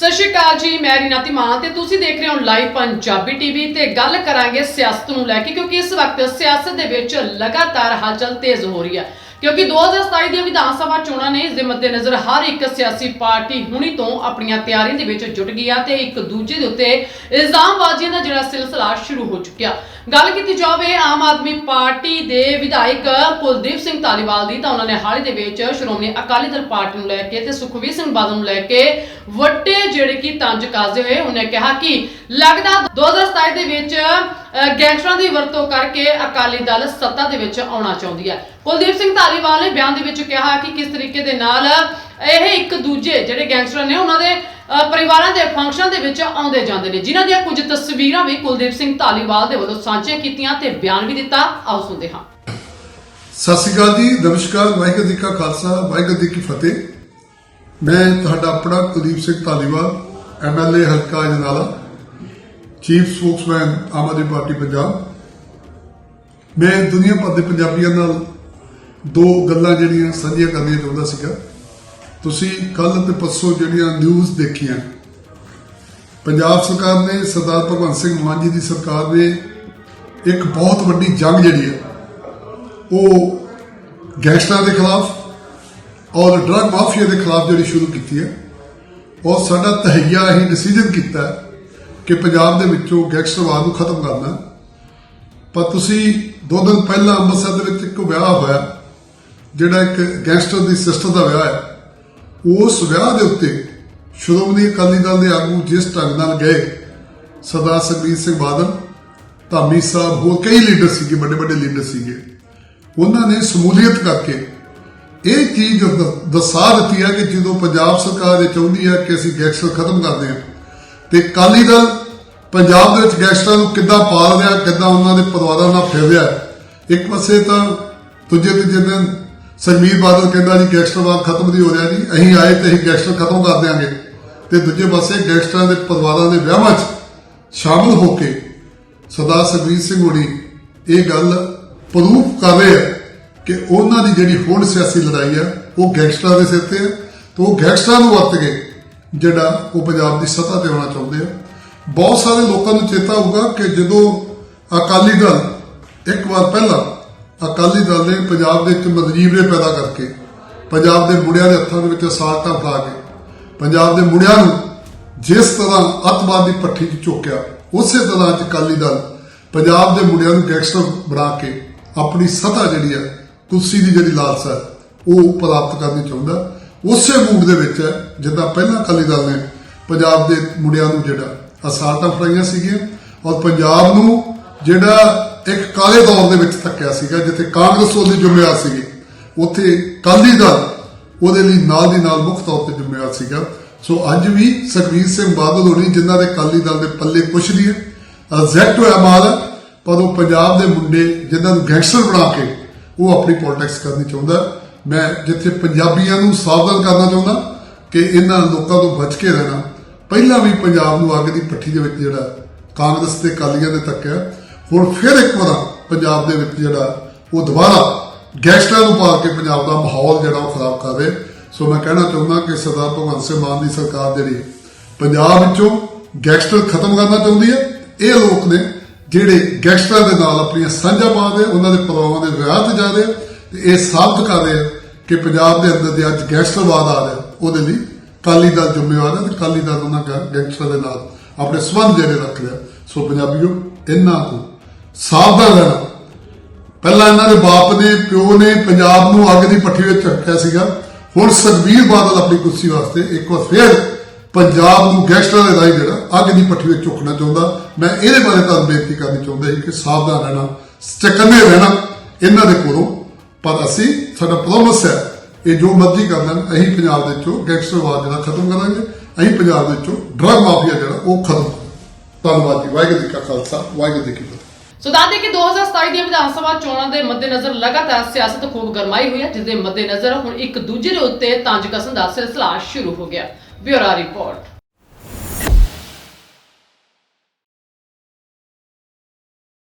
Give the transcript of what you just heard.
ਸਤਿ ਸ਼੍ਰੀ ਅਕਾਲ ਜੀ, ਮੈਂ ਰੀਨਾ ਧੀਮਾਨ ਤੇ ਤੁਸੀਂ ਦੇਖ ਰਹੇ ਹੋ ਲਾਈਵ ਪੰਜਾਬੀ ਟੀਵੀ ਤੇ ਗੱਲ ਕਰਾਂਗੇ ਸਿਆਸਤ ਨੂੰ ਲੈ ਕੇ, ਕਿਉਂਕਿ ਇਸ ਵਕਤ ਸਿਆਸਤ ਦੇ ਵਿੱਚ ਲਗਾਤਾਰ ਹਲਚਲ ਤੇਜ਼ ਹੋ ਰਹੀ ਹੈ। ਕਿਉਂਕਿ 2027 ਦੀਆਂ ਵਿਧਾਨ ਸਭਾ ਚੋਣਾਂ ਨੇ ਇਸ ਦੇ ਮੱਦੇਨਜ਼ਰ ਹਰ ਇੱਕ ਸਿਆਸੀ ਪਾਰਟੀ ਹੁਣੀ ਤੋਂ ਆਪਣੀਆਂ ਤਿਆਰੀਆਂ ਦੇ ਵਿੱਚ ਜੁਟ ਗਈ ਆ ਤੇ ਇੱਕ ਦੂਜੇ ਦੇ ਉੱਤੇ ਇਲਜ਼ਾਮਬਾਜ਼ੀਆਂ ਦਾ ਜਿਹੜਾ ਸਿਲਸਿਲਾ ਸ਼ੁਰੂ ਹੋ ਚੁੱਕਿਆ। ਗੱਲ ਕੀਤੀ ਜਾਵੇ ਆਮ ਆਦਮੀ ਪਾਰਟੀ ਦੇ ਵਿਧਾਇਕ ਕੁਲਦੀਪ ਸਿੰਘ ਧਾਲੀਵਾਲ ਦੀ ਤਾਂ ਉਹਨਾਂ ਨੇ ਹਾਲ ਹੀ ਦੇ ਵਿੱਚ ਸ਼੍ਰੋਮਣੀ ਅਕਾਲੀ ਦਲ ਪਾਰਟੀ ਨੂੰ ਲੈ ਕੇ ਤੇ ਸੁਖਵੀਰ ਸਿੰਘ ਬਾਦਲ ਨੂੰ ਲੈ ਕੇ ਵੱਡੇ ਜਿਹੜੇ ਕਿ ਤੰਜ ਕੱਸਦੇ ਹੋਏ ਉਹਨੇ ਕਿਹਾ ਕਿ ਲੱਗਦਾ 2027 ਦੇ ਵਿੱਚ ਅਹ, ਗੈਂਗਸਟਰਾਂ ਦੀ ਵਰਤੋਂ ਕਰਕੇ ਅਕਾਲੀ ਦਲ ਸੱਤਾ ਦੇ ਵਿੱਚ ਆਉਣਾ ਚਾਹੁੰਦੀ ਹੈ। ਕੁਲਦੀਪ ਸਿੰਘ ਧਾਲੀਵਾਲ ਨੇ ਬਿਆਨ ਦੇ ਵਿੱਚ ਕਿਹਾ ਕਿ ਕਿਸ ਤਰੀਕੇ ਦੇ ਨਾਲ ਇਹ ਇੱਕ ਦੂਜੇ ਜਿਹੜੇ ਗੈਂਗਸਟਰ ਨੇ ਉਹਨਾਂ ਦੇ ਪਰਿਵਾਰਾਂ ਦੇ ਫੰਕਸ਼ਨ ਦੇ ਵਿੱਚ ਆਉਂਦੇ ਜਾਂਦੇ ਨੇ। ਜਿਨ੍ਹਾਂ ਦੀਆਂ ਕੁਝ ਤਸਵੀਰਾਂ ਵੀ ਕੁਲਦੀਪ ਸਿੰਘ ਧਾਲੀਵਾਲ ਦੇ ਵੱਲੋਂ ਸਾਂਝੀਆਂ ਕੀਤੀਆਂ ਤੇ ਬਿਆਨ ਵੀ ਦਿੱਤਾ। ਆਓ ਸੁਣਦੇ ਹਾਂ। ਸਤਿ ਸ਼੍ਰੀ ਅਕਾਲ ਜੀ, ਨਮਸਕਾਰ, ਵਾਹਿਗੁਰੂ ਜੀ ਕਾ ਖਾਲਸਾ, ਵਾਹਿਗੁਰੂ ਜੀ ਕੀ ਫਤਿਹ। ਮੈਂ ਤੁਹਾਡਾ ਆਪਣਾ ਕੁਲਦੀਪ ਸਿੰਘ ਧਾਲੀਵਾਲ ਐਮਐਲਏ ਹਲਕਾ Ajnala, chief spokesman Aam Aadmi party Punjab. ਮੈਂ ਦੁਨੀਆ ਭਰ ਦੇ ਪੰਜਾਬੀਆਂ ਨਾਲ ਦੋ ਗੱਲਾਂ ਜਿਹੜੀਆਂ ਸਾਂਝੀਆਂ ਕਰਨੀਆਂ ਚਾਹੁੰਦਾ ਸੀਗਾ। ਤੁਸੀਂ ਕੱਲ ਤੇ ਪਰਸੋਂ ਜਿਹੜੀਆਂ ਨਿਊਜ਼ ਦੇਖੀਆਂ, ਪੰਜਾਬ ਸਰਕਾਰ ਨੇ ਸਰਦਾਰ ਭਗਵੰਤ ਸਿੰਘ ਮਾਨ ਜੀ ਦੀ ਸਰਕਾਰ ਨੇ ਇੱਕ ਬਹੁਤ ਵੱਡੀ ਜੰਗ ਜਿਹੜੀ ਹੈ, ਉਹ ਗੈਂਗਸਟਰਾਂ ਦੇ ਖਿਲਾਫ ਔਰ ਡਰਗ ਮਾਫੀਆ ਦੇ ਖਿਲਾਫ ਜਿਹੜੀ ਸ਼ੁਰੂ ਕੀਤੀ ਹੈ, ਔਰ ਸਾਡਾ ਤਹਈਆ ਇਹ ਡਿਸੀਜਨ ਕੀਤਾ ਕਿ ਪੰਜਾਬ ਦੇ ਵਿੱਚੋਂ ਗੈਂਗਸਟਰਵਾਦ ਨੂੰ ਖਤਮ ਕਰਨਾ। ਪਰ ਤੁਸੀਂ ਦੋ ਦਿਨ ਪਹਿਲਾਂ ਅੰਮ੍ਰਿਤਸਰ ਦੇ ਵਿੱਚ ਇੱਕ ਵਿਆਹ ਹੋਇਆ, ਜਿਹੜਾ ਇੱਕ ਗੈਂਗਸਟਰ ਦੀ ਸਿਸਟਰ ਦਾ ਵਿਆਹ ਹੈ ਉਸ ਵਿਆਹ ਦੇ ਉੱਤੇ ਸ਼੍ਰੋਮਣੀ ਅਕਾਲੀ ਦਲ ਦੇ ਆਗੂ ਜਿਸ ਢੰਗ ਨਾਲ ਗਏ, ਸਰਦਾਰ ਸੁਖਬੀਰ ਸਿੰਘ ਬਾਦਲ, ਧਾਮੀ ਸਾਹਿਬ, ਹੋਰ ਕਈ ਲੀਡਰ ਸੀਗੇ, ਵੱਡੇ ਵੱਡੇ ਲੀਡਰ ਸੀਗੇ। ਉਹਨਾਂ ਨੇ ਸਮੂਲੀਅਤ ਕਰਕੇ ਇਹ ਚੀਜ਼ ਦ- ਦਰਸਾ ਦਿੱਤੀ ਹੈ ਕਿ ਜਦੋਂ ਪੰਜਾਬ ਸਰਕਾਰ ਇਹ ਚਾਹੁੰਦੀ ਹੈ ਕਿ ਅਸੀਂ ਗੈਂਗਸਟਰ ਖਤਮ ਕਰਦੇ ਹਾਂ ਤੇ ਕਾਲੀ ਦਲ ਪੰਜਾਬ ਦੇ ਵਿੱਚ ਗੈਂਗਸਟਰਾਂ ਨੂੰ ਕਿੱਦਾਂ ਪਾਲ ਰਿਹਾ, ਕਿੱਦਾਂ ਉਹਨਾਂ ਦੇ ਪਰਿਵਾਰਾਂ ਨਾਲ ਫਿਰ ਰਿਹਾ, ਇੱਕ ਪਾਸੇ ਤਾਂ ਦੂਜੇ ਤੀਜੇ ਦਿਨ ਸਰਮੀਰ ਬਾਦਲ ਕਹਿੰਦਾ ਜੀ ਗੈਂਗਸਟਰਵਾਦ ਖਤਮ ਨਹੀਂ ਹੋ ਰਿਹਾ ਜੀ। ਅਸੀਂ ਆਏ ਤੇ ਅਸੀਂ ਗੈਂਗਸਟਰ ਖਤਮ ਕਰ ਦਿਆਂਗੇ। ਤੇ ਦੂਜੇ ਪਾਸੇ ਗੈਂਗਸਟਰਾਂ ਦੇ ਪਰਿਵਾਰਾਂ ਦੇ ਵਿਆਹਾਂ 'ਚ ਸ਼ਾਮਲ ਹੋ ਕੇ ਸਰਦਾਰ ਸੁਖਬੀਰ ਸਿੰਘ ਹੋਣੀ ਇਹ ਗੱਲ ਪ੍ਰੂਫ ਕਰ ਰਹੇ ਆ ਕਿ ਉਹਨਾਂ ਦੀ ਜਿਹੜੀ ਹੁਣ ਸਿਆਸੀ ਲੜਾਈ ਆ, ਉਹ ਗੈਂਗਸਟਰਾਂ ਦੇ ਸਿਰ ਤੇ ਆ ਤੇ ਉਹ ਗੈਂਗਸਟਰਾਂ ਨੂੰ ਵਰਤ ਕੇ ਜਿਹੜਾ ਉਹ ਪੰਜਾਬ ਦੀ ਸੱਤਾ ਤੇ ਆਉਣਾ ਚਾਹੁੰਦੇ ਆ। ਬਹੁਤ ਸਾਰੇ ਲੋਕਾਂ ਨੂੰ ਚੇਤਾ ਹੋਊਗਾ ਕਿ ਜਦੋਂ ਅਕਾਲੀ ਦਲ ਇੱਕ ਵਾਰ ਪਹਿਲਾਂ ਅਕਾਲੀ ਦਲ ਨੇ ਪੰਜਾਬ ਦੇ ਵਿੱਚ ਮਨਜੀਵਰੇ ਪੈਦਾ ਕਰਕੇ ਪੰਜਾਬ ਦੇ ਮੁੰਡਿਆਂ ਦੇ ਹੱਥਾਂ ਦੇ ਵਿੱਚ ਸਾਲਟਾਂ ਫੜਾ ਕੇ ਪੰਜਾਬ ਦੇ ਮੁੰਡਿਆਂ ਨੂੰ ਜਿਸ ਤਰ੍ਹਾਂ ਅੱਤਵਾਦ ਦੀ ਪੱਠੀ 'ਚ ਚੁੱਕਿਆ ਉਸੇ ਤਰ੍ਹਾਂ ਅੱਜ ਅਕਾਲੀ ਦਲ ਪੰਜਾਬ ਦੇ ਮੁੰਡਿਆਂ ਨੂੰ ਗੈਂਗਸਟਰ ਬਣਾ ਕੇ ਆਪਣੀ ਸੱਤਾ ਜਿਹੜੀ ਹੈ ਕੁਰਸੀ ਦੀ ਜਿਹੜੀ ਲਾਲਸਾ ਹੈ, ਉਹ ਪ੍ਰਾਪਤ ਕਰਨੀ ਚਾਹੁੰਦਾ। ਉਸੇ ਮੂਡ ਦੇ ਵਿੱਚ ਹੈ ਜਿੱਦਾਂ ਪਹਿਲਾਂ ਅਕਾਲੀ ਦਲ ਨੇ ਪੰਜਾਬ ਦੇ ਮੁੰਡਿਆਂ ਨੂੰ ਜਿਹੜਾ ਅਸਾਲਟਾਂ ਫੜਾਈਆਂ ਸੀਗੀਆਂ ਔਰ ਪੰਜਾਬ ਨੂੰ ਜਿਹੜਾ ਇੱਕ ਕਾਲੇ ਦੌਰ ਦੇ ਵਿੱਚ ਥੱਕਿਆ ਸੀਗਾ, ਜਿੱਥੇ ਕਾਂਗਰਸ ਉਹਦੇ ਜ਼ਿੰਮੇਵਾਰ ਸੀਗੀ। ਉੱਥੇ ਕਾਲੀ ਦਲ ਉਹਦੇ ਲਈ ਨਾਲ ਦੀ ਨਾਲ ਮੁੱਖ ਤੌਰ ਤੇ ਜ਼ਿੰਮੇਵਾਰ ਸੀਗਾ। ਸੋ ਅੱਜ ਵੀ ਸੁਖਬੀਰ ਸਿੰਘ ਬਾਦਲ ਹੋਣੀ, ਜਿਨ੍ਹਾਂ ਦੇ ਕਾਲੀ ਦਲ ਦੇ ਪੱਲੇ ਕੁਛ ਨਹੀਂ ਹੈ ਐਗਜ਼ੈਕਟ ਹੋਇਆ ਮਾਲ ਪਰ ਉਹ ਪੰਜਾਬ ਦੇ ਮੁੰਡੇ ਜਿਨ੍ਹਾਂ ਨੂੰ ਗੈਂਗਸਟਰ ਬਣਾ ਕੇ ਉਹ ਆਪਣੀ ਪੋਲਿਟਿਕਸ ਕਰਨੀ ਚਾਹੁੰਦਾ। ਮੈਂ ਜਿੱਥੇ ਪੰਜਾਬੀਆਂ ਨੂੰ ਸਾਵਧਾਨ ਕਰਨਾ ਚਾਹੁੰਦਾ ਕਿ ਇਹਨਾਂ ਲੋਕਾਂ ਤੋਂ ਬਚ ਕੇ ਰਹਿਣਾ। ਪਹਿਲਾਂ ਵੀ ਪੰਜਾਬ ਨੂੰ ਅੱਗ ਦੀ ਪੱਠੀ ਦੇ ਵਿੱਚ ਜਿਹੜਾ ਕਾਂਗਰਸ ਤੇ ਕਾਲੀਆਂ ਦੇ ਤੱਕਿਆ ਹੁਣ ਫਿਰ ਇੱਕ ਵਾਰ ਪੰਜਾਬ ਦੇ ਵਿੱਚ ਜਿਹੜਾ ਉਹ ਦੁਬਾਰਾ ਗੈਂਗਸਟਰਾਂ ਨੂੰ ਪਾ ਕੇ ਪੰਜਾਬ ਦਾ ਮਾਹੌਲ ਜਿਹੜਾ ਉਹ ਖਰਾਬ ਕਰ ਰਹੇ। ਸੋ ਮੈਂ ਕਹਿਣਾ ਚਾਹੁੰਦਾ ਕਿ ਸਰਦਾਰ ਭਗਵੰਤ ਸਿੰਘ ਮਾਨ ਦੀ ਸਰਕਾਰ ਜਿਹੜੀ ਪੰਜਾਬ ਵਿੱਚੋਂ ਗੈਂਗਸਟਰ ਖਤਮ ਕਰਨਾ ਚਾਹੁੰਦੀ ਹੈ। ਇਹ ਲੋਕ ਨੇ ਜਿਹੜੇ ਗੈਂਗਸਟਰਾਂ ਦੇ ਨਾਲ ਆਪਣੀਆਂ ਸਾਂਝਾਂ ਪਾ ਰਹੇ, ਉਹਨਾਂ ਦੇ ਪਰਿਵਾਰਾਂ ਦੇ ਵਿਆਹ ਤੇ ਜਾ ਰਹੇ ਤੇ ਇਹ ਸਾਬਤ ਕਰ ਰਹੇ ਆ ਕਿ ਪੰਜਾਬ ਦੇ ਅੰਦਰ ਦੇ ਅੱਜ ਗੈਂਗਸਟਰਵਾਦ ਆ ਰਿਹਾ। ਉਹਦੇ ਲਈ ਕਾਲੀ ਦਲ ਜ਼ਿੰਮੇਵਾਰ ਹੈ ਤੇ ਕਾਲੀ ਦਲ ਉਹਨਾਂ ਗੈ- ਗੈਂਗਸਟਰਾਂ ਦੇ ਨਾਲ ਆਪਣੇ ਸਬੰਧ ਜਿਹੜੇ ਰੱਖ ਲਿਆ ਸੋ ਪੰਜਾਬੀਓ ਇਹਨਾਂ ਤੋਂ ਸਾਵਧਾਨ। ਰਹਿਣਾ ਪਹਿਲਾਂ ਇਹਨਾਂ ਦੇ ਬਾਪ ਨੇ ਪਿਓ ਨੇ ਪੰਜਾਬ ਨੂੰ ਅੱਗ ਦੀ ਪੱਠੀ ਵਿੱਚ ਰੱਖਿਆ ਸੀਗਾ। ਹੁਣ ਸੁਖਬੀਰ ਬਾਦਲ ਆਪਣੀ ਕੁਰਸੀ ਵਾਸਤੇ ਇੱਕ ਵਾਰ ਫੇਰ ਪੰਜਾਬ ਨੂੰ ਗੈਂਗਸਟਰਾਂ ਦੇ ਰਾਹੀਂ ਜਿਹੜਾ ਅੱਗ ਦੀ ਪੱਠੀ ਵਿੱਚ ਚੁੱਕਣਾ ਚਾਹੁੰਦਾ। ਮੈਂ ਇਹਦੇ ਬਾਰੇ ਤੁਹਾਨੂੰ ਬੇਨਤੀ ਕਰਨੀ ਚਾਹੁੰਦਾ ਸੀ ਕਿ ਸਾਵਧਾਨ ਰਹਿਣਾ ਚਕੰਨੇ ਰਹਿਣਾ ਇਹਨਾਂ ਦੇ ਕੋਲੋਂ। ਪਰ ਅਸੀਂ, ਸਾਡਾ ਪ੍ਰੋਮਿਸ ਹੈ, ਇਹ ਜੋ ਮਰਜ਼ੀ ਕਰ ਲੈਣ, ਅਸੀਂ ਪੰਜਾਬ ਦੇ ਵਿੱਚੋਂ ਗੈਂਗਸਟਰਵਾਦ ਜਿਹੜਾ ਖਤਮ ਕਰਾਂਗੇ। ਅਸੀਂ ਪੰਜਾਬ ਦੇ ਵਿੱਚੋਂ ਡਰਗ ਮਾਫੀਆ ਜਿਹੜਾ, ਉਹ ਖਤਮ। ਧੰਨਵਾਦ ਜੀ। ਵਾਹਿਗੁਰੂ ਜੀ ਕਾ ਖਾਲਸਾ, ਵਾਹਿਗੁਰੂ ਜੀ ਕੀ ਫਤਿਹ ਸੋ ਦੱਸਦੇ ਕਿ 2027 ਦੀਆਂ ਵਿਧਾਨ ਸਭਾ ਚੋਣਾਂ ਦੇ ਮੱਦੇਨਜ਼ਰ ਲਗਾਤਾਰ ਸਿਆਸਤ ਖੂਬ ਗਰਮਾਈ ਹੋਈ ਹੈ, ਜਿਸ ਦੇ ਮੱਦੇਨਜ਼ਰ ਹੁਣ ਇੱਕ ਦੂਜੇ ਦੇ ਉੱਤੇ ਤੰਜ ਕਸਣ ਦਾ ਸਿਲਸਿਲਾ ਸ਼ੁਰੂ ਹੋ ਗਿਆ। Bureau report.